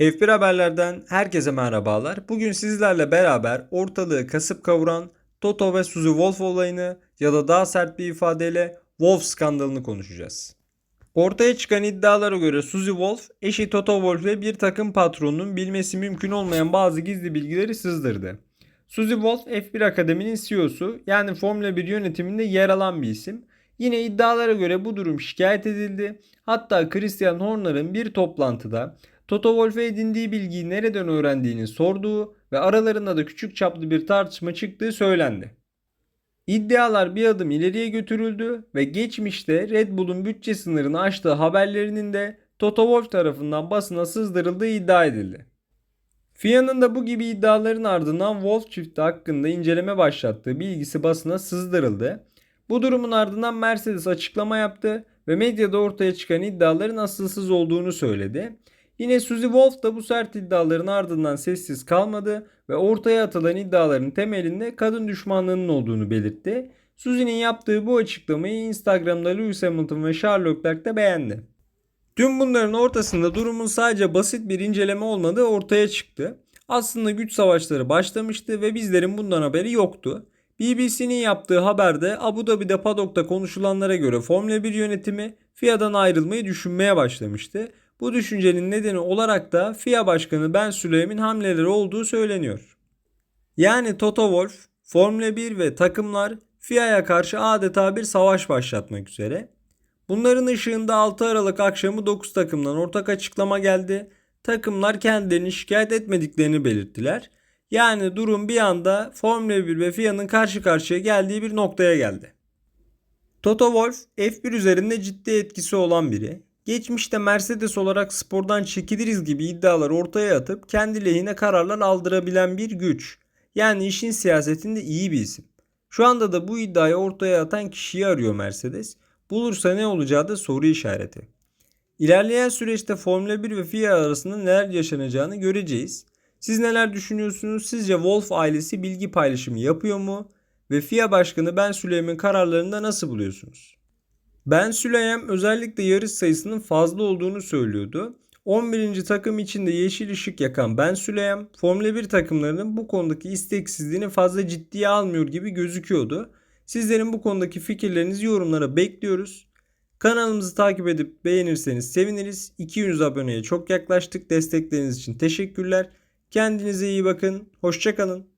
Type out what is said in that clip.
F1 Haberler'den herkese merhabalar. Bugün sizlerle beraber ortalığı kasıp kavuran Toto ve Suzy Wolf olayını ya da daha sert bir ifadeyle Wolf skandalını konuşacağız. Ortaya çıkan iddialara göre Suzy Wolf, eşi Toto Wolf ve bir takım patronunun bilmesi mümkün olmayan bazı gizli bilgileri sızdırdı. Suzy Wolf F1 Akademi'nin CEO'su yani Formula 1 yönetiminde yer alan bir isim. Yine iddialara göre bu durum şikayet edildi. Hatta Christian Horner'ın bir toplantıda Toto Wolff'e edindiği bilgiyi nereden öğrendiğini sorduğu ve aralarında da küçük çaplı bir tartışma çıktığı söylendi. İddialar bir adım ileriye götürüldü ve geçmişte Red Bull'un bütçe sınırını aştığı haberlerinin de Toto Wolff tarafından basına sızdırıldığı iddia edildi. FIA'nın da bu gibi iddiaların ardından Wolff çifti hakkında inceleme başlattığı bilgisi basına sızdırıldı. Bu durumun ardından Mercedes açıklama yaptı ve medyada ortaya çıkan iddiaların asılsız olduğunu söyledi. Yine Suzy Wolf da bu sert iddiaların ardından sessiz kalmadı ve ortaya atılan iddiaların temelinde kadın düşmanlığının olduğunu belirtti. Suzy'nin yaptığı bu açıklamayı Instagram'da Lewis Hamilton ve Charles Leclerc de beğendi. Tüm bunların ortasında durumun sadece basit bir inceleme olmadığı ortaya çıktı. Aslında güç savaşları başlamıştı ve bizlerin bundan haberi yoktu. BBC'nin yaptığı haberde Abu Dhabi'de padokta konuşulanlara göre Formula 1 yönetimi FIA'dan ayrılmayı düşünmeye başlamıştı. Bu düşüncenin nedeni olarak da FIA Başkanı Ben Süleyman hamleleri olduğu söyleniyor. Yani Toto Wolff, Formula 1 ve takımlar FIA'ya karşı adeta bir savaş başlatmak üzere. Bunların ışığında 6 Aralık akşamı 9 takımdan ortak açıklama geldi. Takımlar kendilerini şikayet etmediklerini belirttiler. Yani durum bir anda Formula 1 ve FIA'nın karşı karşıya geldiği bir noktaya geldi. Toto Wolff F1 üzerinde ciddi etkisi olan biri. Geçmişte Mercedes olarak spordan çekiliriz gibi iddialar ortaya atıp kendi lehine kararlar aldırabilen bir güç. Yani işin siyasetinde iyi bir isim. Şu anda da bu iddiayı ortaya atan kişiyi arıyor Mercedes. Bulursa ne olacağı da soru işareti. İlerleyen süreçte Formula 1 ve FIA arasında neler yaşanacağını göreceğiz. Siz neler düşünüyorsunuz? Sizce Wolf ailesi bilgi paylaşımı yapıyor mu? Ve FIA Başkanı Ben Süleyman kararlarında nasıl buluyorsunuz? Ben Süleyman özellikle yarış sayısının fazla olduğunu söylüyordu. 11. takım içinde yeşil ışık yakan Ben Süleyman, Formula 1 takımlarının bu konudaki isteksizliğini fazla ciddiye almıyor gibi gözüküyordu. Sizlerin bu konudaki fikirlerinizi yorumlara bekliyoruz. Kanalımızı takip edip beğenirseniz seviniriz. 200 aboneye çok yaklaştık. Destekleriniz için teşekkürler. Kendinize iyi bakın. Hoşçakalın.